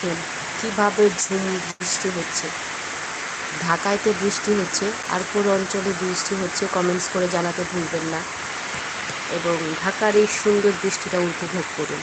দেখেন, কীভাবে ঝুম বৃষ্টি হচ্ছে। ঢাকাইতে বৃষ্টি হচ্ছে, আর পুরো অঞ্চলে বৃষ্টি হচ্ছে কমেন্টস করে জানাতে ভুলবেন না। এবং ঢাকার এই সুন্দর বৃষ্টিটা উপভোগ করুন।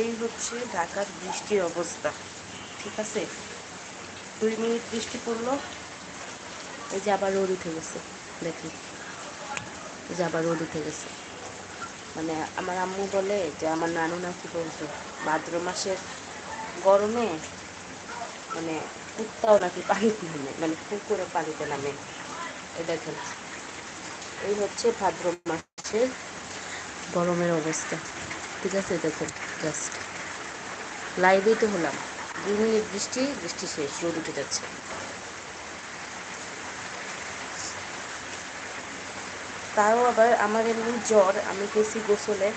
এই হচ্ছে ঢাকার বৃষ্টির অবস্থা। ঠিক আছে? দুই মিনিট বৃষ্টি পড়ল। এই যে আবার রোদ উঠে গেছে, দেখুন। এই যে আবার রোদ উঠে গেছে। মানে আমার আম্মু বলে যে, আমার নানু নাকি বলতো ভাদ্র মাসের গরমে মানে কুত্তাও নাকি পানিতে নামে মানে পুকুরে পানিতে নামে। এই দেখেন, এই হচ্ছে ভাদ্র মাসের গরমের অবস্থা। ঠিক আছে, দেখুন। জাস্ট লাইভেই তো হলাম। দুই মিনিট বৃষ্টি বৃষ্টি শেষ, রোদ উঠে যাচ্ছে। তাও আবার আমার এমনি জ্বর, আমি গেছি গোসলে।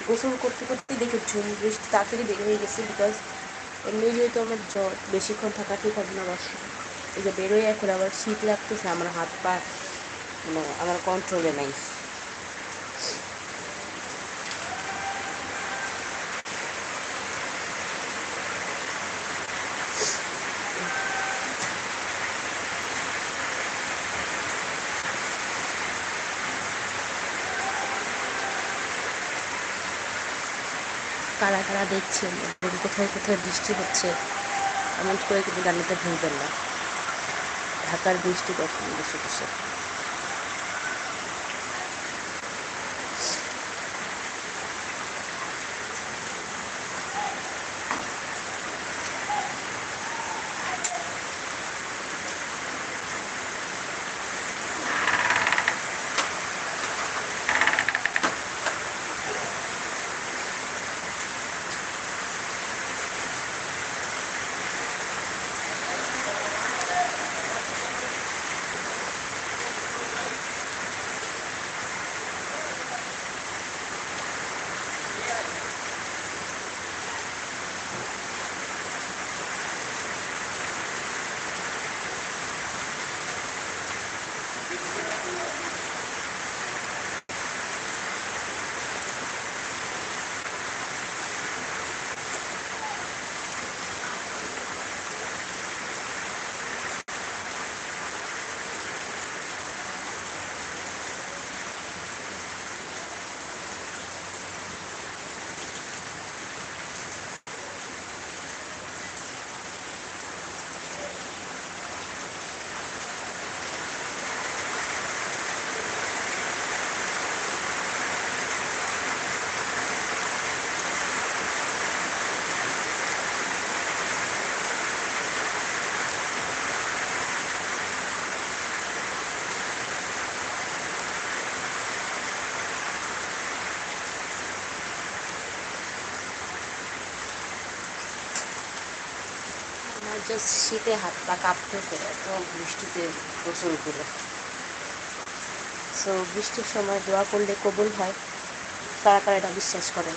গোসল করতে করতে দেখি ঝুম বৃষ্টি তাড়াতাড়ি বের হয়ে গেছে বিকজ এমনি যেহেতু আমার জ্বর, বেশিক্ষণ থাকা ঠিক হবে না বাস। এই যে বেরোয় এখন আবার শীত লাগতেছে, আমার হাত পা মানে আমার কন্ট্রোলে নাই। কারা কারা দেখছেন এবং কোথায় কোথায় বৃষ্টি হচ্ছে এমন করে কিন্তু জানাতে ভুলবেন না। ঢাকার বৃষ্টি কখন? বেশি বসে। জাস্ট শীতে হাত পা কাঁপতেছে এত বৃষ্টিতে গোসল করে সো বৃষ্টির সময় দোয়া করলে কবুল হয় কারা কারা এটা বিশ্বাস করেন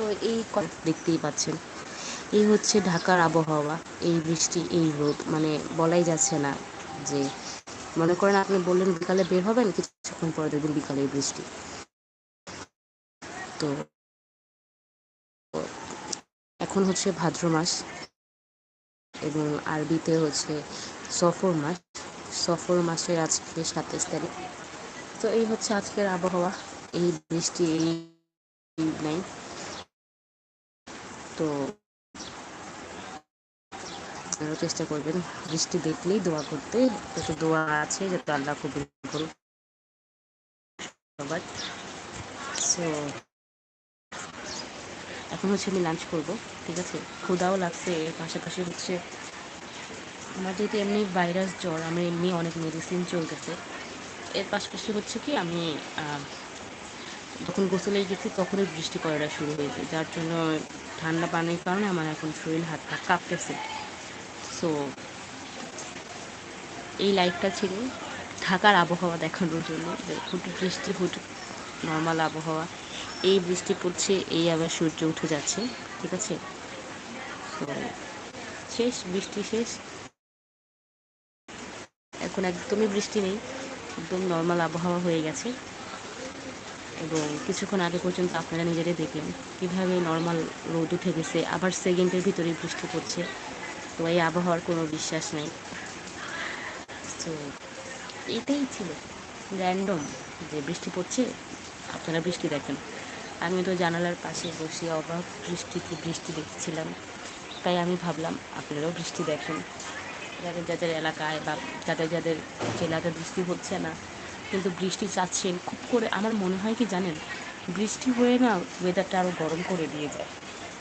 সো এই দেখতেই পাচ্ছেন। এই হচ্ছে ঢাকার আবহাওয়া, এই বৃষ্টি, এই রোদ মানে বলাই যাচ্ছে না যে মনে করেন আপনি বললেন বিকালে বের হবেন, কিছুক্ষণ পরে দেখবেন বিকালে বৃষ্টি। তো এখন হচ্ছে ভাদ্র মাস এবং আরবিতে হচ্ছে সফর মাস। সফর মাসের আজকে সাতাইশ তারিখ। তো এই হচ্ছে আজকের আবহাওয়া, এই বৃষ্টি, এই নাই। তো আরও চেষ্টা করবেন। বৃষ্টি দেখলেই দোয়া করতে। একটু দোয়া আছে যাতে আল্লাহ কবুল করুক। সবার সো এখন হচ্ছে আমি লাঞ্চ করব, ঠিক আছে? ক্ষুদাও লাগছে, এর পাশাপাশি হচ্ছে আমার যেহেতু এমনি ভাইরাস জ্বর, আমার এমনি অনেক মেডিসিন চলতেছে। এর পাশাপাশি হচ্ছে কি আমি যখন গোসলে গেছি, তখনই বৃষ্টি পড়াটা শুরু হয়েছে। যার জন্য ঠান্ডা পানির কারণে আমার এখন শরীর হাত পা কাঁপতেছে। সো এই লাইফটা ছিল ঢাকার আবহাওয়া দেখানোর জন্য হুটু বৃষ্টি, হুটু নর্মাল আবহাওয়া, এই বৃষ্টি পড়ছে, এই আবার সূর্য উঠে যাচ্ছে, ঠিক আছে? শেষ, বৃষ্টি শেষ। এখন একদমই বৃষ্টি নেই, একদম নর্মাল আবহাওয়া হয়ে গেছে। এবং কিছুক্ষণ আগে পর্যন্ত আপনারা নিজেরাই দেখলেন কীভাবে নর্মাল রোদ উঠে গেছে, আবার সেকেন্ডের ভিতরে বৃষ্টি পড়ছে। তো এই আবহাওয়ার কোনো বিশ্বাস নেই। তো এটাই ছিল র্যান্ডম যে বৃষ্টি পড়ছে, আপনারা বৃষ্টি দেখেন। আমি তো জানালার পাশে বসে অবাক বৃষ্টিতে বৃষ্টি দেখছিলাম, তাই আমি ভাবলাম আপনারাও বৃষ্টি দেখেন। যাদের যাদের এলাকায় বা যাদের যাদের জেলাতে বৃষ্টি হচ্ছে না কিন্তু বৃষ্টি চাচ্ছেন খুব করে আমার মনে হয় কি জানেন? বৃষ্টি হয়ে না ওয়েদারটা আরও গরম করে দিয়ে যায়।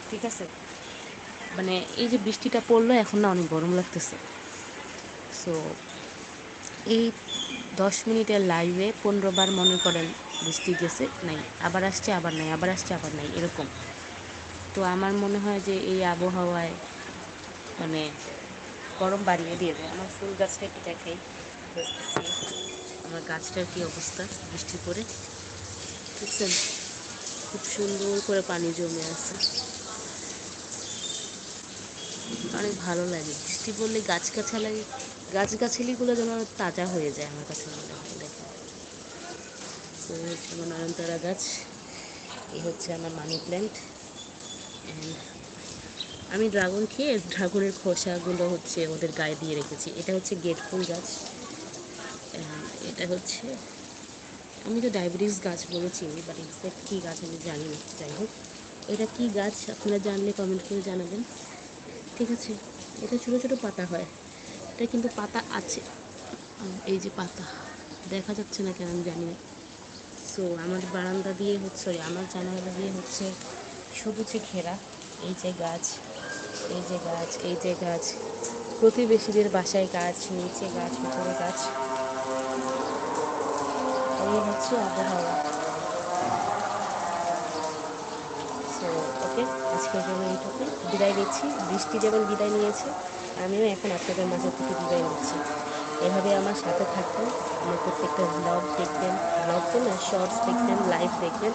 ঠিক আছে? মানে এই যে বৃষ্টিটা পড়ল, এখন না অনেক গরম লাগতেছে। সো এই দশ মিনিটের লাইভে পনেরো বার মনে করেন বৃষ্টি গেছে, নাই। আবার আসছে, আবার নাই, আবার আসছে, আবার নাই, এরকম। তো আমার মনে হয় যে এই আবহাওয়ায় মানে গরম বাড়িয়ে দিয়ে দেয়। আমার ফুল গাছটা একটু দেখাই। আমার গাছটার কি অবস্থা? বৃষ্টি পরে বুঝছেন খুব সুন্দর করে পানি জমে আছে। অনেক ভালো লাগে। বৃষ্টি পড়লে গাছ লাগে গাছগাছালিগুলো যেন তাজা হয়ে যায় আমার কাছে মনে হয়। তো হচ্ছে আমার নয়নতারা গাছ। এই হচ্ছে আমার মানি প্ল্যান্ট। আমি ড্রাগন খেয়ে, ড্রাগনের খোসাগুলো হচ্ছে ওদের গায়ে দিয়ে রেখেছি। এটা হচ্ছে গেট ফুল গাছ। এটা হচ্ছে, আমি তো ডায়াবেটিস গাছ বলেছি বাট এক্সাক্ট কী গাছ আমি জানি না। যাই হোক, এটা কী গাছ আপনারা জানলে কমেন্ট করে জানাবেন। ঠিক আছে, এটা ছোটো ছোটো পাতা হয়। এটা কিন্তু পাতা আছে। এই যে পাতা, দেখা যাচ্ছে না কেন আমি জানি না। সো আমার বারান্দা দিয়ে হচ্ছে সরি আমার জানালা দিয়ে হচ্ছে সবুজে ঘেরা এই যে গাছ, এই যে গাছ, এই যে গাছ। প্রতিবেশীদের বাসায় গাছ, নিচে গাছ উপরে গাছ। হচ্ছে আবহাওয়া। ওকে আজকের জন্য এইটুকু। বিদায় নিচ্ছি। বৃষ্টি যেমন বিদায় নিয়েছে, আমিও এখন আপনাদের মাঝে থেকে বিদায় নিচ্ছি। এভাবে আমার সাথে থাকবেন, আমার প্রত্যেকটা ব্লগ দেখবেন ব্লগ তো না শর্টস দেখবেন লাইভ দেখবেন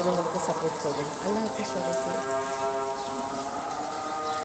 এবং আমাকে সাপোর্ট করবেন। আল্লাহ হাফিজ সবাইকে।